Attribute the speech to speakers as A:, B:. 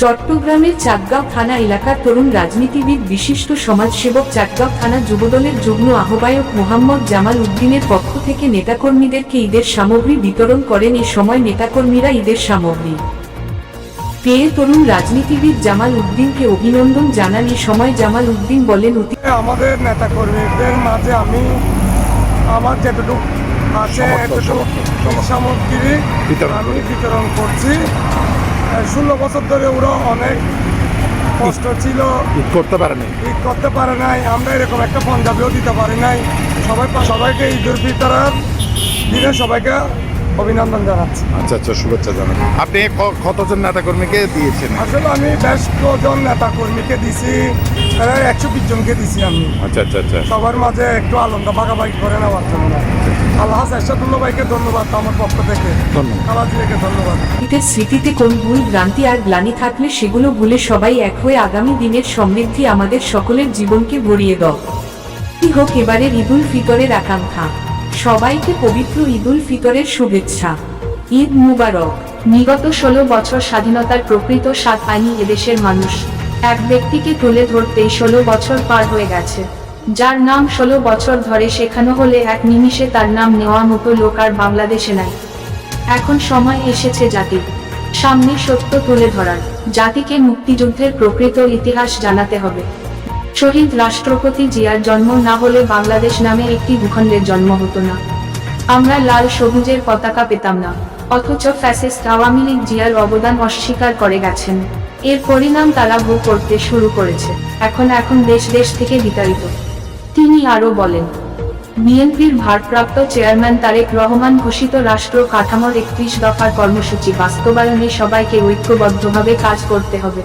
A: চট্টগ্রামের চাটগাঁও থানা এলাকার তরুণ রাজনীতিবিদ বিশিষ্ট সমাজসেবক চাটগাঁও থানা যুবদলের যুগ্ম আহ্বায়ক মোহাম্মদ জামাল উদ্দিনের পক্ষ থেকে নেতাকর্মীদেরকে ঈদের সামগ্রী বিতরণ করেন। এ সময় নেতাকর্মীরা ঈদের সামগ্রী পেয়ে তরুণ রাজনীতিবিদ জামাল উদ্দিনকে অভিনন্দন জানান। এ সময় জামাল উদ্দিন বলেন অতি
B: আমাদের নেতা কর্মীদের মাঝে আমি আমার যেটুকু আছে এতটুকু সামগ্রী আমি বিতরণ করছি। ষোলো বছর ধরে ওরা অনেক কষ্ট ছিল।
C: করতে পারে নাই।
B: ঈদ করতে পারে নাই আমরা এরকম একটা পঞ্জাবিও দিতে পারি নাই। সবাই সবাইকে ঈদের ভিতরের দিনে সবাইকে অভিনন্দন জানাচ্ছি।
C: আচ্ছা আচ্ছা শুভেচ্ছা জানাই। আপনি কতজন নেতা কর্মীকে দিয়েছেন?
B: আসলে আমি বেশ কজন নেতা কর্মীকে দিছি প্রায় একশো বিশ জনকে দিছি আমি।
C: আচ্ছা আচ্ছা আচ্ছা।
B: সবার মাঝে একটু আনন্দ ভাগাভাগি করে নেওয়ার জন্য। আল্লাহ এরশাদুল্লাহ ভাইকে ধন্যবাদ আমার পক্ষ থেকে।
C: ধন্যবাদ।
B: খালাজিকে ধন্যবাদ।
A: অতীতের স্মৃতিতে কোন ভুল ভ্রান্তি আর গ্লানি থাকলে সেগুলো ভুলে সবাই এক হয়ে আগামী দিনের সমৃদ্ধি আমাদের সকলের জীবনকে ভরিয়ে দাও। কি হোক এবারের ঈদুল ফিতরের আকাঙ্ক্ষা। সবাইকে পবিত্র ঈদুল ফিতরের শুভেচ্ছা। ঈদ মুবারক।
D: বিগত ষোলো বছর স্বাধীনতার প্রকৃত স্বাদ পায়নি এদেশের মানুষ। এক ব্যক্তিকে তুলে ধরতেই ষোলো বছর পার হয়ে গেছে। যার নাম ষোলো বছর ধরে শেখানো হলে এক নিমিষে তার নাম নেওয়া মতো লোক আর বাংলাদেশে নাই। এখন সময় এসেছে জাতির। সামনে সত্য তুলে ধরার। জাতিকে মুক্তিযুদ্ধের প্রকৃত ইতিহাস জানাতে হবে। শহীদ রাষ্ট্রপতি জিয়ার জন্ম না হলে বাংলাদেশ নামে একটি ভূখণ্ডের জন্ম হতো না। আমরা লাল সবুজের পতাকা পেতাম না। অথচ ফ্যাসিস্ট আওয়ামী লীগ জিয়ার অবদান অস্বীকার করে গেছেন। এর পরিণাম তারা ভোগ করতে শুরু করেছে। এখন এখন দেশ দেশ থেকে বিতাড়িত। তিনি আরও বলেন, বিএনপির ভারপ্রাপ্ত চেয়ারম্যান তারেক রহমান ঘোষিত রাষ্ট্র কাঠামোর একত্রিশ দফার কর্মসূচি বাস্তবায়নে সবাইকে ঐক্যবদ্ধভাবে কাজ করতে হবে।